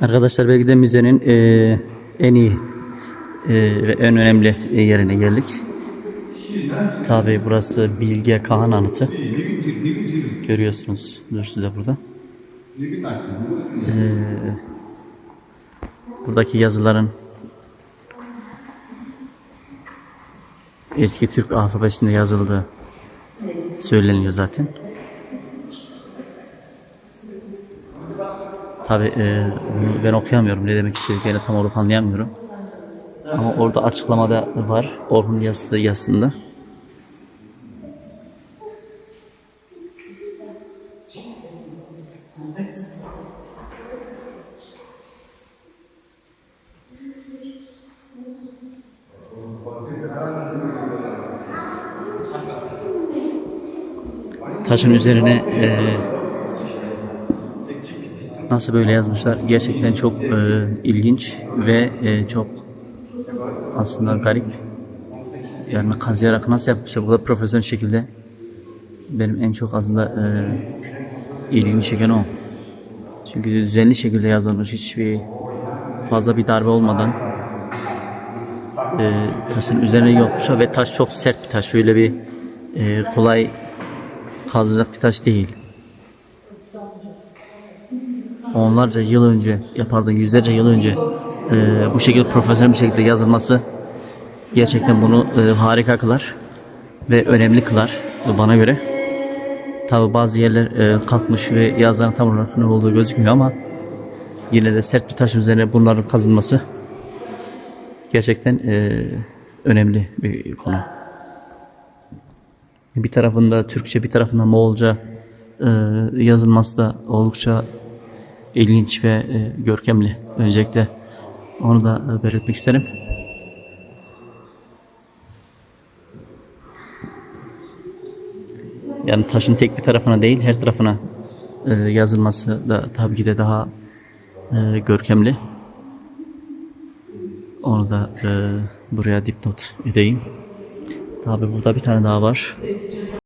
Arkadaşlar belki de müzenin e, en iyi e, ve en önemli yerine geldik. Tabi burası Bilge Kağan Anıtı. Görüyorsunuz. Dur size burada. E, buradaki yazıların eski Türk alfabesinde yazıldığı söyleniyor zaten. Tabi bunu ben okuyamıyorum ne demek istediklerini tam olarak anlayamıyorum. Ama orada açıklamada var Orhun yazdığı yazısında. Taşın üzerine eee Nasıl böyle yazmışlar? Gerçekten çok e, ilginç ve e, çok aslında garip. Yani kazıyarak nasıl yapmışlar bu kadar profesyonel şekilde. Benim en çok aslında e, ilgimi çeken o. Çünkü düzenli şekilde yazılmış hiçbir fazla bir darbe olmadan e, taşın üzerine yapmışlar ve taş çok sert bir taş. Öyle bir e, kolay kazılacak bir taş değil onlarca yıl önce yapardı yüzlerce yıl önce e, bu şekilde profesyonel bir şekilde yazılması gerçekten bunu e, harika kılar ve önemli kılar bana göre. Tabi bazı yerler e, kalkmış ve yazıların tam olarak ne olduğu gözükmüyor ama yine de sert bir taş üzerine bunların kazılması gerçekten e, önemli bir konu. Bir tarafında Türkçe bir tarafında Moğolca e, yazılması da oldukça ilginç ve e, görkemli. Öncelikle onu da e, belirtmek isterim. Yani taşın tek bir tarafına değil her tarafına e, yazılması da tabii ki de daha görkemli. Onu da e, buraya dipnot edeyim. Tabii burada bir tane daha var.